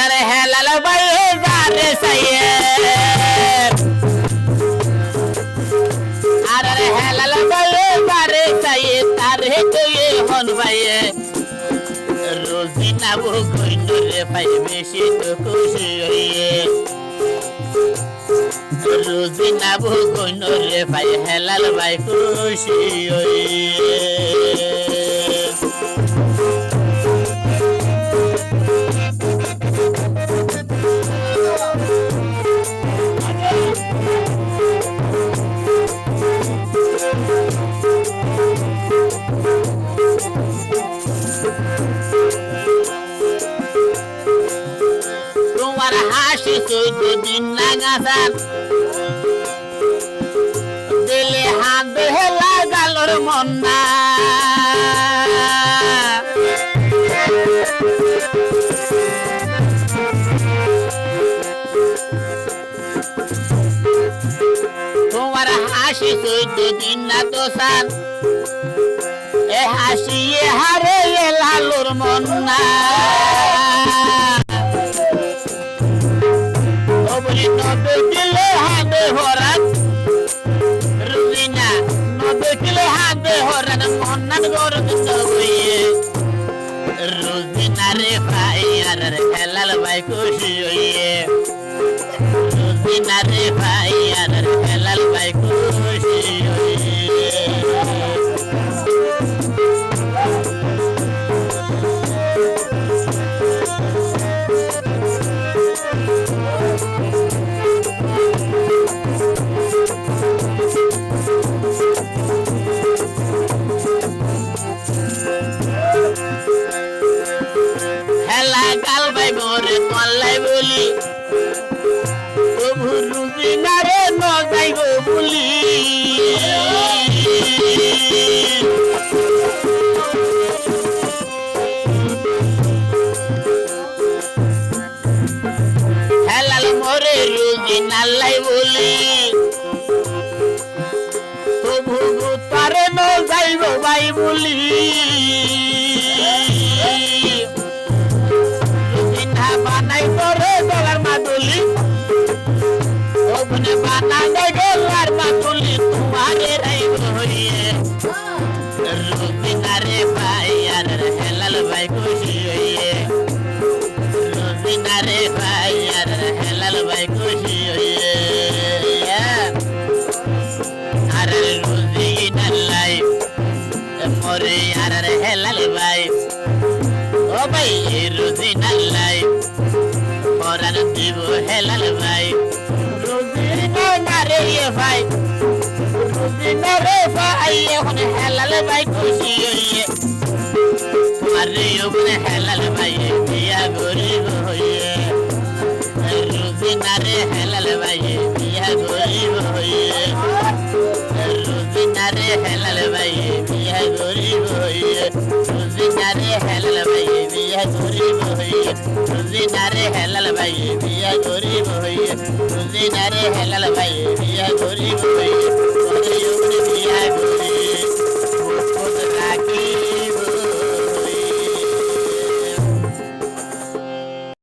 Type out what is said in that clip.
আরে হেলাল ভাই যারে সাইয়ের আরে হেলাল ভাই যারে সাইয়ের তারে কইয়ে হন ভাইয়ে রোজি না বো কইন রে ভাই বেশি তো খুশি হইয়ে রোজি হেলাল ভাই খুশি হইয়ে তোমার হাসি চৈত দিন লাগাসার দিলে হাত দেহে লাগালোর মন না তোমার হাসি চৈত দিন না তো সার এ হাসি এ হারে লালুর মন না nobe kile hande horat Ruzina nobe kile hande horat Mohannan gor dusoye Ruzina re bhai ar helal bhai khushi hoye Ruzina গাল ভাই মোরে কল্লাই বলি। প্রভু রুজি না রে, ন যাইব বলি। হেলাল মোরে রুজি নাল্লাই বলি। প্রভু তারে, ন যাইব ভাই বলি। মরে আর হেলাল ভাই। ও ভাই রুজিনা লাইফ পরান দিব হেলাল ভাই। ভাই এখন হেলাল ভাই খুশি। হইয়ে আরে ওখানে হেলাল ভাই বিয়া গরিব হইয়ে। রুজিনা রে হেলাল ভাই বিয়া গরিব হইয়ে। রুজিনা রে হেলাল ভাই বিয়া গরিব হইয়ে। রুজিনা রে হেলাল ভাই বিয়া গরিব হইয়ে। রুজিনা রে হেলাল ভাই বিয়া গরিব হইয়ে। রুজিনা রে হেলাল ভাই বিয়া গরিব হইয়ে।